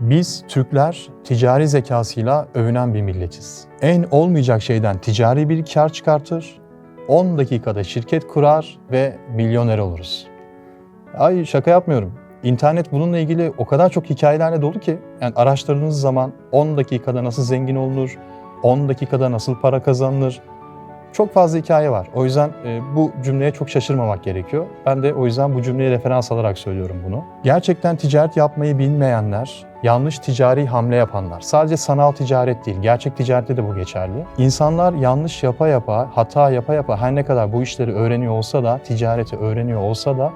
Biz Türkler ticari zekasıyla övünen bir milletiz. En olmayacak şeyden ticari bir kar çıkartır, 10 dakikada şirket kurar ve milyoner oluruz. Ay şaka yapmıyorum. İnternet bununla ilgili o kadar çok hikayelerle dolu ki yani araştırdığınız zaman 10 dakikada nasıl zengin olunur, 10 dakikada nasıl para kazanılır, çok fazla hikaye var. O yüzden e, bu cümleye çok şaşırmamak gerekiyor. Ben de o yüzden bu cümleye referans alarak söylüyorum bunu. Gerçekten ticaret yapmayı bilmeyenler, yanlış ticari hamle yapanlar, sadece sanal ticaret değil, gerçek ticarette de bu geçerli. İnsanlar yanlış yapa yapa, hata yapa yapa her ne kadar bu işleri öğreniyor olsa da, ticareti öğreniyor olsa da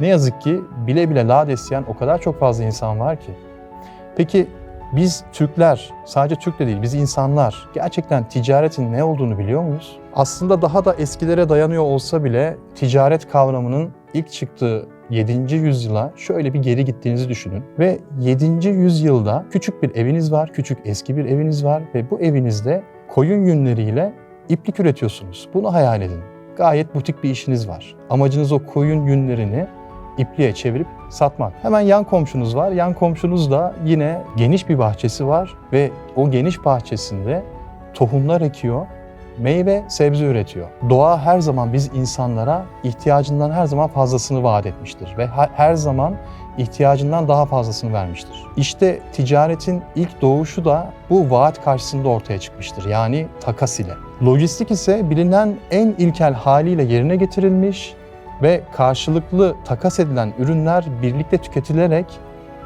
ne yazık ki bile bile lades yiyen o kadar çok fazla insan var ki. Peki biz Türkler, sadece Türk de değil, biz insanlar gerçekten ticaretin ne olduğunu biliyor muyuz? Aslında daha da eskilere dayanıyor olsa bile ticaret kavramının ilk çıktığı 7. yüzyıla şöyle bir geri gittiğinizi düşünün. Ve 7. yüzyılda küçük bir eviniz var, küçük eski bir eviniz var ve bu evinizde koyun yünleriyle iplik üretiyorsunuz. Bunu hayal edin. Gayet butik bir işiniz var. Amacınız o koyun yünlerini ipliğe çevirip satmak. Hemen yan komşunuz var. Yan komşunuz da yine geniş bir bahçesi var ve o geniş bahçesinde tohumlar ekiyor, meyve, sebze üretiyor. Doğa her zaman biz insanlara ihtiyacından her zaman fazlasını vaat etmiştir ve her zaman ihtiyacından daha fazlasını vermiştir. İşte ticaretin ilk doğuşu da bu vaat karşısında ortaya çıkmıştır. Yani takas ile. Lojistik ise bilinen en ilkel haliyle yerine getirilmiş ve karşılıklı takas edilen ürünler birlikte tüketilerek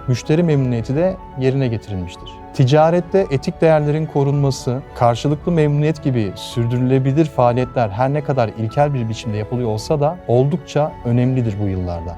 müşteri memnuniyeti de yerine getirilmiştir. Ticarette etik değerlerin korunması, karşılıklı memnuniyet gibi sürdürülebilir faaliyetler her ne kadar ilkel bir biçimde yapılıyor olsa da oldukça önemlidir bu yıllarda.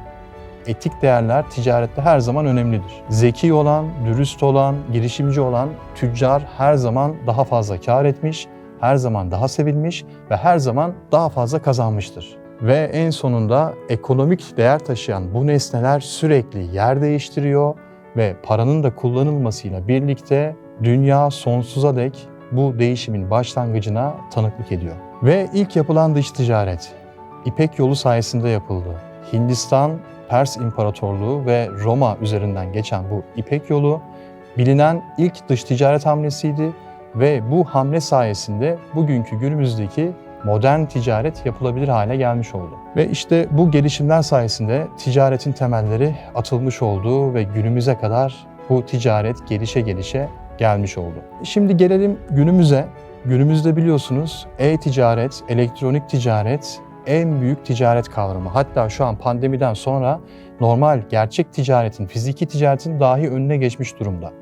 Etik değerler ticarette her zaman önemlidir. Zeki olan, dürüst olan, girişimci olan tüccar her zaman daha fazla kar etmiş, her zaman daha sevilmiş ve her zaman daha fazla kazanmıştır. Ve en sonunda ekonomik değer taşıyan bu nesneler sürekli yer değiştiriyor ve paranın da kullanılmasıyla birlikte dünya sonsuza dek bu değişimin başlangıcına tanıklık ediyor. Ve ilk yapılan dış ticaret İpek yolu sayesinde yapıldı. Hindistan, Pers İmparatorluğu ve Roma üzerinden geçen bu İpek yolu bilinen ilk dış ticaret hamlesiydi ve bu hamle sayesinde bugünkü günümüzdeki modern ticaret yapılabilir hale gelmiş oldu. Ve işte bu gelişimler sayesinde ticaretin temelleri atılmış oldu ve günümüze kadar bu ticaret gelişe gelişe gelmiş oldu. Şimdi gelelim günümüze. Günümüzde biliyorsunuz e-ticaret, elektronik ticaret en büyük ticaret kavramı. Hatta şu an pandemiden sonra normal gerçek ticaretin, fiziki ticaretin dahi önüne geçmiş durumda.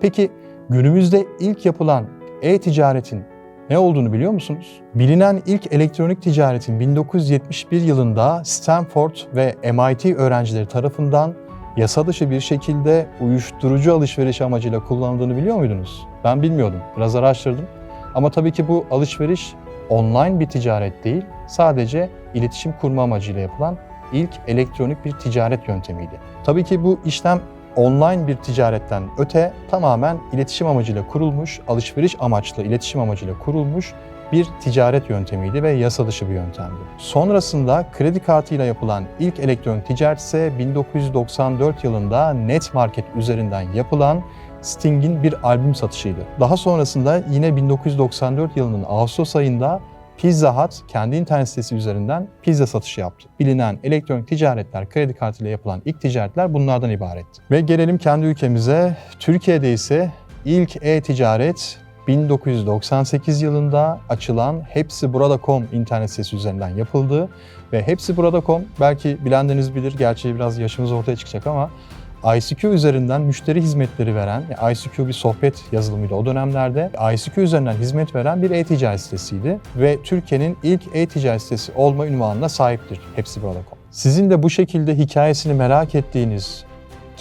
Peki günümüzde ilk yapılan e-ticaretin ne olduğunu biliyor musunuz? Bilinen ilk elektronik ticaretin 1971 yılında Stanford ve MIT öğrencileri tarafından yasa dışı bir şekilde uyuşturucu alışveriş amacıyla kullanıldığını biliyor muydunuz? Ben bilmiyordum. Biraz araştırdım. Ama tabii ki bu alışveriş online bir ticaret değil, sadece iletişim kurma amacıyla yapılan ilk elektronik bir ticaret yöntemiydi. Tabii ki bu işlem online bir ticaretten öte tamamen iletişim amacıyla kurulmuş, alışveriş amaçlı iletişim amacıyla kurulmuş bir ticaret yöntemiydi ve yasa dışı bir yöntemdi. Sonrasında kredi kartıyla yapılan ilk elektronik ticaret ise 1994 yılında Net Market üzerinden yapılan Sting'in bir albüm satışıydı. Daha sonrasında yine 1994 yılının Ağustos ayında Pizza Hut kendi internet sitesi üzerinden pizza satışı yaptı. Bilinen elektronik ticaretler, kredi kartıyla yapılan ilk ticaretler bunlardan ibaretti. Ve gelelim kendi ülkemize. Türkiye'de ise ilk e-ticaret 1998 yılında açılan Hepsiburada.com internet sitesi üzerinden yapıldı. Ve Hepsiburada.com belki bilenleriniz bilir, gerçi biraz yaşımız ortaya çıkacak ama ICQ üzerinden müşteri hizmetleri veren, ICQ bir sohbet yazılımıydı o dönemlerde. ICQ üzerinden hizmet veren bir e-ticaret sitesiydi ve Türkiye'nin ilk e-ticaret sitesi olma ünvanına sahiptir hepsi burada.com. Sizin de bu şekilde hikayesini merak ettiğiniz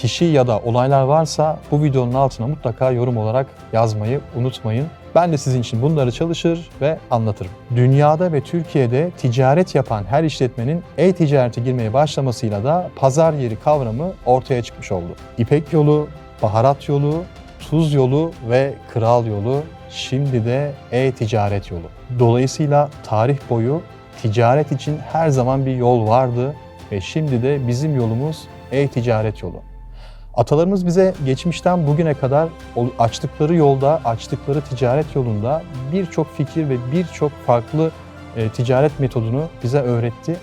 kişi ya da olaylar varsa bu videonun altına mutlaka yorum olarak yazmayı unutmayın. Ben de sizin için bunları çalışır ve anlatırım. Dünyada ve Türkiye'de ticaret yapan her işletmenin e-ticarete girmeye başlamasıyla da pazar yeri kavramı ortaya çıkmış oldu. İpek yolu, baharat yolu, tuz yolu ve kral yolu şimdi de e-ticaret yolu. Dolayısıyla tarih boyu ticaret için her zaman bir yol vardı ve şimdi de bizim yolumuz e-ticaret yolu. Atalarımız bize geçmişten bugüne kadar açtıkları yolda, açtıkları ticaret yolunda birçok fikir ve birçok farklı e, ticaret metodunu bize öğretti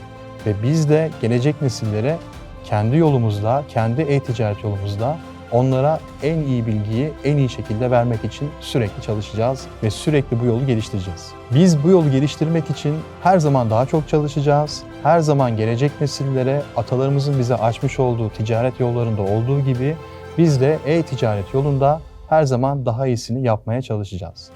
ve biz de gelecek nesillere kendi yolumuzda, kendi e-ticaret yolumuzda onlara en iyi bilgiyi en iyi şekilde vermek için sürekli çalışacağız ve sürekli bu yolu geliştireceğiz. Biz bu yolu geliştirmek için her zaman daha çok çalışacağız. Her zaman gelecek nesillere atalarımızın bize açmış olduğu ticaret yollarında olduğu gibi biz de e-ticaret yolunda her zaman daha iyisini yapmaya çalışacağız.